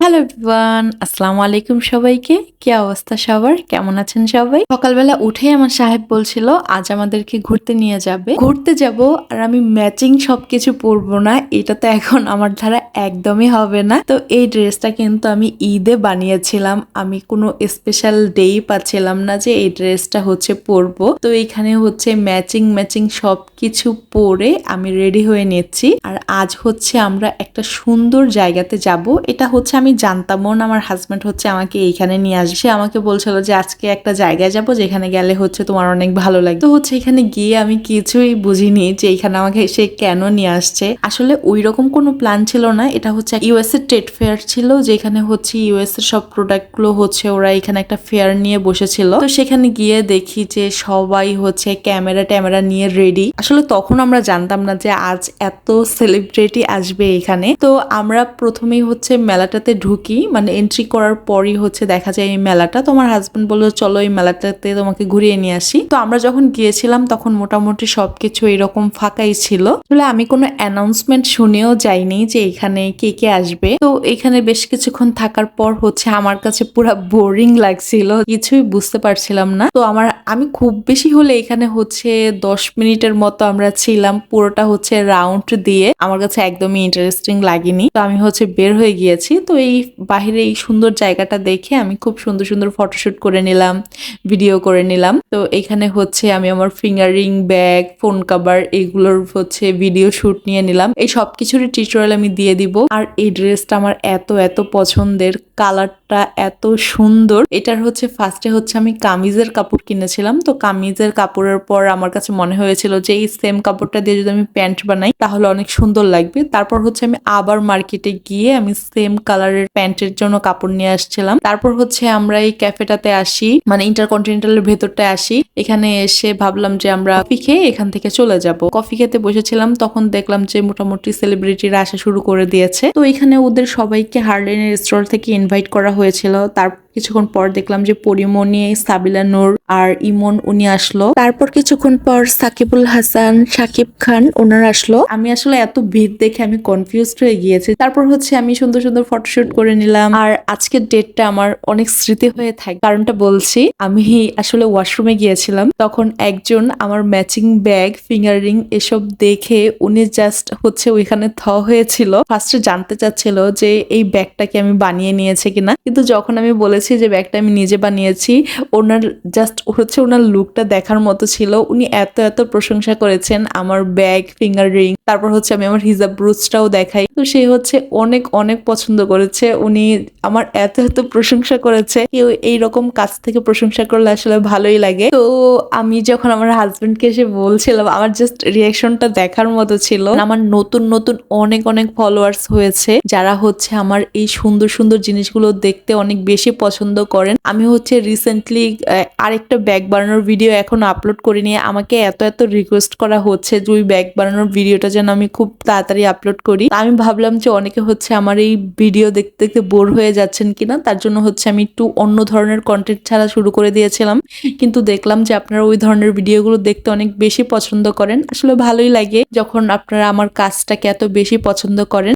Hello আসসালামু আলাইকুম সবাইকে। কি অবস্থা সবার? কেমন আছেন সবাই? সকালবেলা উঠেই আমার সাহেব বলছিল, আজ আমাদেরকে ঘুরতে নিয়ে যাবে। ঘুরতে যাব, আর আমি ম্যাচিং সবকিছু পরবো না, এটা তো এখন আমার দ্বারা একদমই হবে না। তো এই ড্রেসটা কিন্তু আমি ঈদে বানিয়েছিলাম। আমি কোনো স্পেশাল ডেই পাচ্ছিলাম না যে এই ড্রেসটা হচ্ছে পরবো। তো এখানে হচ্ছে ম্যাচিং ম্যাচিং সবকিছু পরে আমি রেডি হয়ে নিচ্ছি। আর আজ হচ্ছে আমরা একটা সুন্দর জায়গাতে যাব। এটা হচ্ছে আমি জানতামও না, আমার হাজব্যান্ড হচ্ছে আমাকে এইখানে নিয়ে আসবে। সে আমাকে বলছিল যে আজকে একটা জায়গায় যাব যেখানে গেলে হচ্ছে তোমার অনেক ভালো লাগবে। তো হচ্ছে এখানে গিয়ে আমি কিছুই বুঝিনি যে এখানে আমাকে সে কেন নিয়ে আসছে। আসলে ওই রকম কোনো প্ল্যান ছিল না। এটা হচ্ছে ইউএস এর ট্রেড ফেয়ার ছিল, যেখানে হচ্ছে ইউএস এর সব প্রোডাক্টগুলো হচ্ছে ওরা এখানে একটা ফেয়ার নিয়ে বসেছিল। তো সেখানে গিয়ে দেখি যে সবাই হচ্ছে ক্যামেরা ট্যামেরা নিয়ে রেডি আসলে তখন আমরা জানতাম না যে আজ এত সেলিব্রিটি আসবে এখানে। তো আমরা প্রথমেই হচ্ছে মেলাটাতে ঢুকি মানে এন্ট্রি করার পরই হচ্ছে দেখা যায় এই মেলাটা। তো আমার হাজবেন্ড বলল, চলো এই মেলাটাতে তোমাকে ঘুরিয়ে নিয়ে আসি। তো আমরা যখন গিয়েছিলাম, তখন মোটামুটি সবকিছু এরকম ফাঁকাই ছিল। আসলে আমি কোনো অ্যানাউন্সমেন্ট শুনেও যাইনি যে এখানে কে কে আসবে। তো এখানে বেশ কিছুক্ষণ থাকার পর হচ্ছে আমার কাছে পুরা বোরিং লাগছিল, কিছুই বুঝতে পারছিলাম না। তো আমার, আমি খুব বেশি হলে এখানে হচ্ছে দশ মিনিটের মতো আমরা ছিলাম পুরোটা হচ্ছে রাউন্ড দিয়ে। আমার কাছে একদমই ইন্টারেস্টিং লাগেনি। তো আমি হচ্ছে বের হয়ে গিয়েছি। তো এই বাহিরে এই সুন্দর জায়গাটা দেখে আমি খুব সুন্দর সুন্দর ফটোশুট করে নিলাম ভিডিও করে নিলাম। তো এখানে হচ্ছে আমি আমার ফিঙ্গারিং ব্যাগ ফোন কাভার এগুলোর হচ্ছে ভিডিও শুট নিয়ে নিলাম। এই সব কিছুরই টিউটোরিয়াল আমি দিয়ে দিব। আর এই ড্রেসটা আমার এত এত পছন্দের। কালারটা এত সুন্দর। এটার হচ্ছে ফার্স্টে হচ্ছে আমি কামিজের কাপড় কিনেছিলাম। তো কামিজের কাপড়ের পর আমার কাছে মনে হয়েছিল যে এই সেম কাপড়টা দিয়ে যদি আমি প্যান্ট বানাই, তাহলে অনেক সুন্দর লাগবে। তারপর হচ্ছে আমি আবার মার্কেটে গিয়ে আমি সেম কালারের প্যান্টের জন্য কাপড় নিয়ে আসছিলাম। তারপর হচ্ছে আমরা এই ক্যাফেটাতে আসি মানে ইন্টারকন্টিনেন্টালের ভেতরটা আসি। এখানে এসে ভাবলাম যে আমরা কফি খেয়ে এখান থেকে চলে যাব। কফি খেতে বসেছিলাম, তখন দেখলাম যে মোটামুটি সেলিব্রিটিরা আসা শুরু করে দিয়েছে। তো এখানে ওদের সবাইকে হার্ডেনের স্টল থেকে ইনভাইট করা হয়েছিল। তার কিছুক্ষণ পর দেখলাম যে পরিমণি সাবিলা নূর আর ইমন উনি আসলো। তারপর কিছুক্ষণ পর সাকিবুল হাসান, সাকিব খান ওনারা আসলো। আমি আসলে এত ভিড় দেখে আমি কনফিউজড হয়ে গিয়েছি। তারপর হচ্ছে আমি সুন্দর সুন্দর ফটোশুট করে নিলাম। আর আজকের ডেটটা আমার অনেক স্মৃতি হয়ে থাকে। কারণটা বলছি, আমি আসলে ওয়াশরুমে গিয়েছিলাম। তখন একজন আমার ম্যাচিং ব্যাগ ফিঙ্গারিং এসব দেখে উনি জাস্ট হচ্ছে ওইখানে থ হয়েছিল। ফার্স্টে জানতে চাচ্ছিল যে এই ব্যাগটাকে আমি বানিয়ে নিয়েছে কিনা। কিন্তু যখন আমি বলেছি যে ব্যাগটা আমি নিজে বানিয়েছি। ওনার জাস্ট হচ্ছে ওনার লুকটা দেখার মতো ছিল। উনি এত এত প্রশংসা করেছেন আমার ব্যাগ ফিঙ্গার রিং তারপর হচ্ছে আমি আমার হিজাব ব্রুজটাও দেখাই। তো সে হচ্ছে অনেক অনেক পছন্দ করেছে। উনি আমার এত এত প্রশংসা করেছে। কেউ এইরকম কাছ থেকে প্রশংসা করলে আসলে ভালোই লাগে। তো আমি যখন আমার হাজবেন্ডকে এসে বলছিলাম, আমার জাস্ট রিয়াকশনটা দেখার মতো ছিল। আমার নতুন নতুন অনেক অনেক ফলোয়ার্স হয়েছে। যারা হচ্ছে আমার এই সুন্দর সুন্দর জিনিসগুলো দেখতে অনেক বেশি পছন্দ করেন। আমি হচ্ছে রিসেন্টলি আরেকটা ব্যাগ বানানোর ভিডিও এখন আপলোড করিনি। আমাকে এত এত রিকোয়েস্ট করা হচ্ছে যে ওই ব্যাগ বানানোর ভিডিওটা যেন আমি খুব তাড়াতাড়ি আপলোড করি। আমি ভাবলাম যে অনেকে হচ্ছে আমার এই ভিডিও দেখতে দেখতে বোর হয়ে যাচ্ছেন কিনা। তার জন্য হচ্ছে আমি একটু অন্য ধরনের কন্টেন্ট ছাড়া শুরু করে দিয়েছিলাম। কিন্তু দেখলাম যে আপনারা ওই ধরনের ভিডিওগুলো দেখতে অনেক বেশি পছন্দ করেন। আসলে ভালোই লাগে যখন আপনারা আমার কাজটাকে এত বেশি পছন্দ করেন।